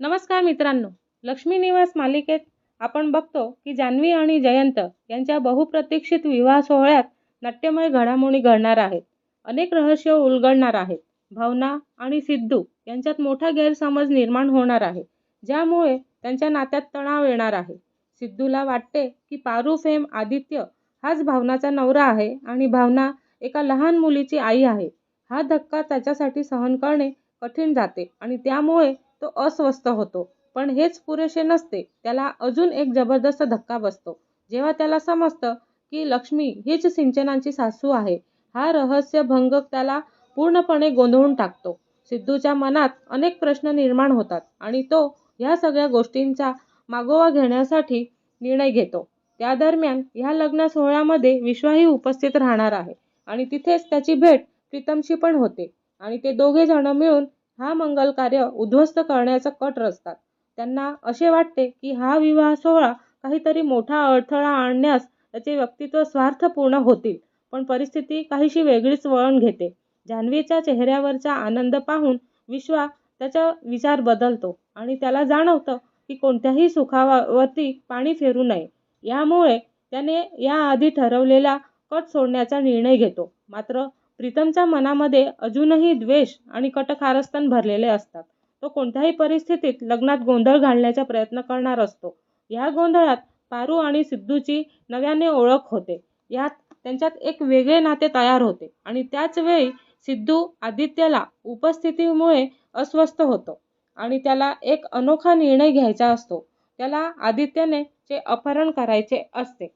नमस्कार मित्रांनो लक्ष्मी निवास मालिकेत आपण बघतो की जान्हवी आणि जयंत यांच्या बहुप्रतीक्षित विवाह सोहळ्यात नाट्यमय घडामोडी घडणार आहेत. अनेक रहस्य उलगडणार आहेत. भावना आणि सिद्धू यांच्यात मोठा गैरसमज निर्माण होणार आहे ज्यामुळे त्यांच्या नात्यात तणाव येणार आहे. सिद्धूला वाटते की पारू फेम आदित्य हाच भावनाचा नवरा आहे आणि भावना एका लहान मुलीची आई आहे. हा धक्का त्याच्यासाठी सहन करणे कठीण जाते आणि त्यामुळे तो अस्वस्थ होतो. पण हेच पुरेसे नसते. त्याला अजून एक जबरदस्त धक्का बसतो. जेव्हा त्याला समजतं की लक्ष्मी हीच सिंचनाची सासू आहे हा रहस्यभंग त्याला पूर्णपणे गोंधळून टाकतो. सिद्धूच्या मनात अनेक प्रश्न निर्माण होतात आणि तो ह्या सगळ्या गोष्टींचा मागोवा घेण्यासाठी निर्णय घेतो. त्या दरम्यान ह्या लग्न सोहळ्यामध्ये विश्वाही उपस्थित राहणार आहे आणि तिथेच त्याची भेट प्रीतमशी पण होते आणि ते दोघे जण मिळून हा मंगल कार्य उद्ध्वस्त करण्याचा कट रचतात. त्यांना असे वाटते की हा विवाह सोहळा काहीतरी मोठा अडथळा आणण्यास त्याचे व्यक्तित्व स्वार्थपूर्ण होतील पण परिस्थिती काहीशी वेगळीच वळण घेते. जान्हवीच्या चेहऱ्यावरचा आनंद पाहून विश्वा त्याचा विचार बदलतो आणि त्याला जाणवतं की कोणत्याही सुखावरती पाणी फेरू नये. यामुळे त्याने याआधी ठरवलेला कट सोडण्याचा निर्णय घेतो. मात्र प्रीतमच्या मनामध्ये अजूनही द्वेष आणि कटकारस्थान भरलेले असतात. तो कोणत्याही परिस्थितीत लग्नात गोंधळ घालण्याचा प्रयत्न करणार असतो. या गोंधळात पारू आणि सिद्धूची नव्याने ओळख होते. यात त्यांच्यात एक वेगळे नाते तयार होते आणि त्याच वेळी सिद्धू आदित्यला उपस्थितीमुळे अस्वस्थ होतो आणि त्याला एक अनोखा निर्णय घ्यायचा असतो. त्याला आदित्यने चे अपहरण करायचे असते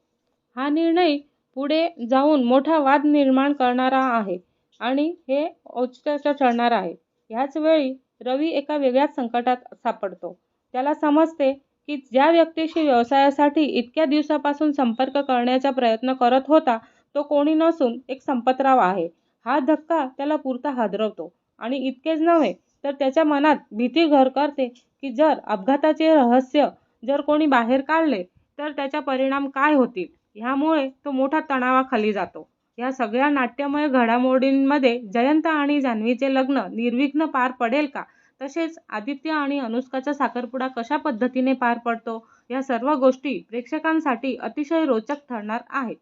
हा निर्णय पुढे जाऊन मोठा वाद निर्माण करणारा आहे आणि हे औचित्याचं ठरणार आहे. ह्याच वेळी रवी एका वेगळ्याच संकटात सापडतो. त्याला समजते की ज्या व्यक्तीशी व्यवसायासाठी इतक्या दिवसापासून संपर्क करण्याचा प्रयत्न करत होता तो कोणी नसून एक संपतराव आहे. हा धक्का त्याला पुरता हादरवतो. आणि इतकेच नव्हे तर त्याच्या मनात भीती घर करते की जर अपघाताचे रहस्य जर कोणी बाहेर काढले तर त्याचा परिणाम काय होतील? ह्यामुळे तो मोठा तणावाखाली जातो. ह्या सगळ्या नाट्यमय घडामोडींमध्ये जयंत आणि जान्हवीचे लग्न निर्विघ्न पार पडेल का? तसेच आदित्य आणि अनुष्काचा साखरपुडा कशा पद्धतीने पार पडतो? या सर्व गोष्टी प्रेक्षकांसाठी अतिशय रोचक ठरणार आहेत.